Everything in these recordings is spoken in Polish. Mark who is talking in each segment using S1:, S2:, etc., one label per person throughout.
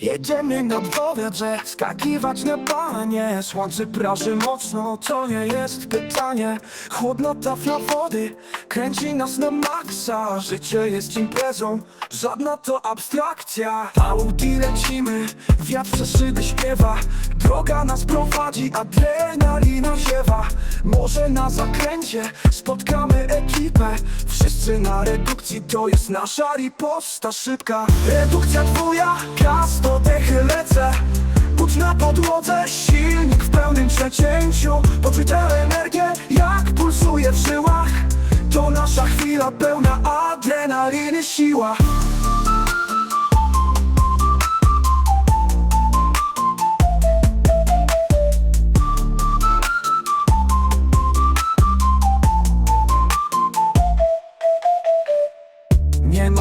S1: Jedziemy na dworze, skakiwać na panie Słońce praży mocno, to nie jest pytanie. Chłodnota na wody, kręci nas na maksa. Życie jest imprezą, żadna to abstrakcja. Audi lecimy, wiatr przez szyby śpiewa. Droga nas prowadzi, adrenalina ziewa Może na zakręcie spotkamy ekipę. Wszyscy na redukcji, to jest nasza riposta szybka. Redukcja dwuja, gaz do dechy lecę. Buć na podłodze, silnik w pełnym przecięciu. Poczuj energię, jak pulsuje w żyłach. To nasza chwila pełna adrenaliny, siła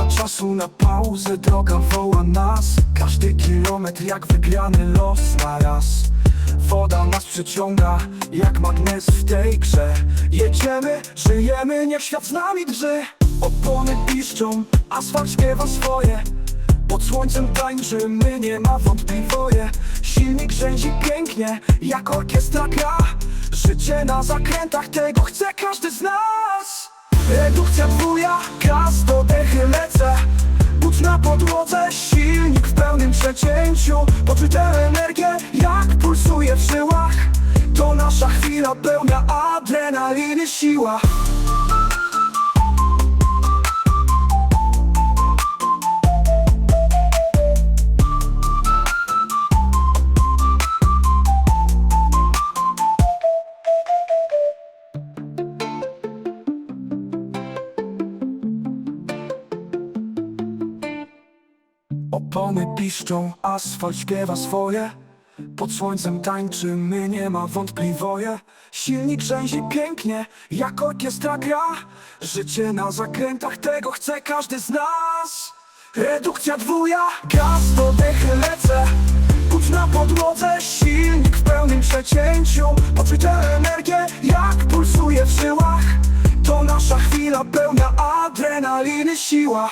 S1: czasu na pauzę, droga woła nas. Każdy kilometr jak wygrany los na raz. Woda nas przyciąga jak magnes w tej grze. Jedziemy, żyjemy, niech świat z nami drży. Opony piszczą, asfalt śpiewa swoje. Pod słońcem tańczymy, nie ma wątpliwoje Silnik rzęzi pięknie, jak orkiestra gra. Życie na zakrętach, tego chce każdy z nas Redukcja dwuja, gaz do dechy lecę. Buć na podłodze, silnik w pełnym przecięciu. Poczuj tę energię, jak pulsuje w żyłach. To nasza chwila pełna adrenaliny, siła Opony piszczą, asfalt śpiewa swoje. Pod słońcem tańczymy, nie ma wątpliwoje Silnik rzęzi pięknie, jak orkiestra gra. Życie na zakrętach, tego chce każdy z nas. Redukcja dwuja, gaz do dechy lecę. Buć na podłodze, silnik w pełnym przecięciu. Tę energię, jak pulsuje w żyłach. To nasza chwila pełna adrenaliny, siła